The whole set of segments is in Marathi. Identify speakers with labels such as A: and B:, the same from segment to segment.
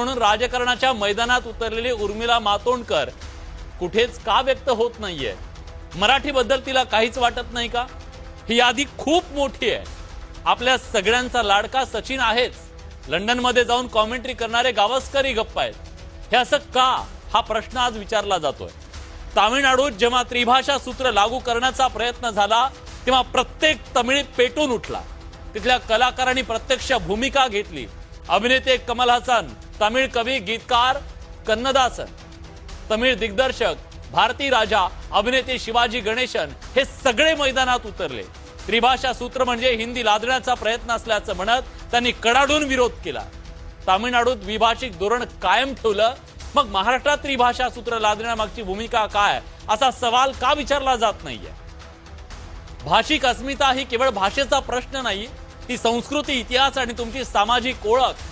A: म्हणून राजकारणाच्या मैदानात उतरलेली उर्मिला मातोंडकर कुठेच का व्यक्त होत नाहीये? मराठीबद्दल तिला काहीच वाटत नाही का? ही यादी खूप मोठी आहे. आपल्या सगळ्यांचा लाडका सचिन आहेच. लंडनमध्ये जाऊन कॉमेंट्री करणारे गावस्करी गप्प आहेत. हे असं का? हा प्रश्न आज विचारला जातोय. तामिळनाडूत जेव्हा त्रिभाषा सूत्र लागू करण्याचा प्रयत्न झाला तेव्हा प्रत्येक तमिळ पेटून उठला. तिथल्या कलाकारांनी प्रत्यक्ष भूमिका घेतली. अभिनेते कमल हसन तमिळ कवी गीतकार कन्नदासन तमिळ दिग्दर्शक भारती राजा अभिनेते शिवाजी गणेशन हे सगळे मैदानात उतरले. त्रिभाषा सूत्र म्हणजे हिंदी लादण्याचा प्रयत्न असल्याचं म्हणत त्यांनी कडाडून विरोध केला. तामिळनाडूत द्विभाषिक धोरण कायम ठेवलं मग महाराष्ट्रात त्रिभाषा सूत्र लादण्यामागची भूमिका काय? असा सवाल का विचारला जात नाहीये? भाषिक अस्मिता ही केवळ भाषेचा प्रश्न नाही ती संस्कृती इतिहास आणि तुमची सामाजिक ओळख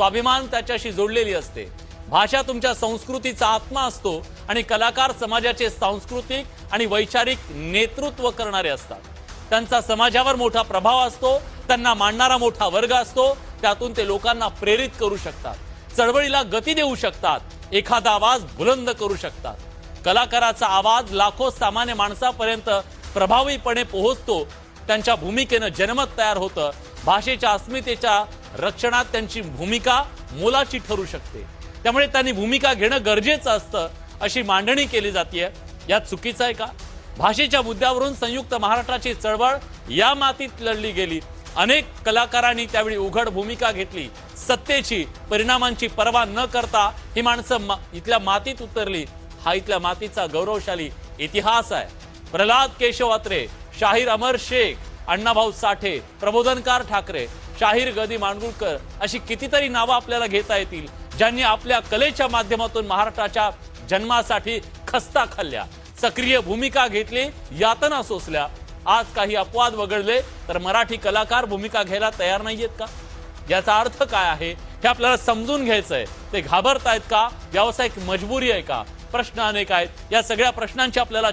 A: स्वाभिमान त्याच्याशी जोडलेली असते. भाषा तुमच्या संस्कृतीचा आत्मा असतो आणि कलाकार समाजाचे सांस्कृतिक आणि वैचारिक नेतृत्व करणारे असतात. त्यांचा समाजावर मोठा प्रभाव असतो त्यांना मांडणारा मोठा वर्ग असतो त्यातून ते लोकांना प्रेरित करू शकतात. चळवळीला गती देऊ शकतात एखादा आवाज बुलंद करू शकतात. कलाकाराचा आवाज लाखो सामान्य माणसापर्यंत प्रभावीपणे पोहोचतो त्यांच्या भूमिकेनं जनमत तयार होतं. भाषेच्या अस्मितेच्या रक्षणात त्यांची भूमिका मोलाची ठरू शकते. त्यामुळे त्यांनी भूमिका घेणं गरजेचं असतं अशी मांडणी केली जाते यात चुकीचं आहे का? भाषेच्या मुद्द्यावरून संयुक्त महाराष्ट्राची चळवळ या मातीत लढली गेली. अनेक कलाकारांनी त्यावेळी उघड भूमिका घेतली. सत्तेची परिणामांची पर्वा न करता ही माणसं मा- इथल्या मातीत उतरली. हा इथल्या मातीचा गौरवशाली इतिहास आहे. प्रल्हाद केशव अत्रे शाहीर अमर शेख अण्णाभाऊ साठे प्रबोधनकार ठाकरे शाहीर गदी मांडगुळकर अशी कितीतरी नावं आपल्याला घेता येतील ज्यांनी आपल्या कलेच्या माध्यमातून महाराष्ट्राच्या जन्मासाठी खस्ता खाल्ल्या सक्रिय भूमिका घेतली यातना सोसल्या. आज काही अपवाद वगळले तर मराठी कलाकार भूमिका घ्यायला तयार नाहीयेत का? याचा अर्थ काय आहे हे आपल्याला समजून घ्यायचंय. ते घाबरतायत का? व्यावसायिक मजबुरी आहे का? प्रश्न अनेक आहेत. या सगळ्या प्रश्नांची आपल्याला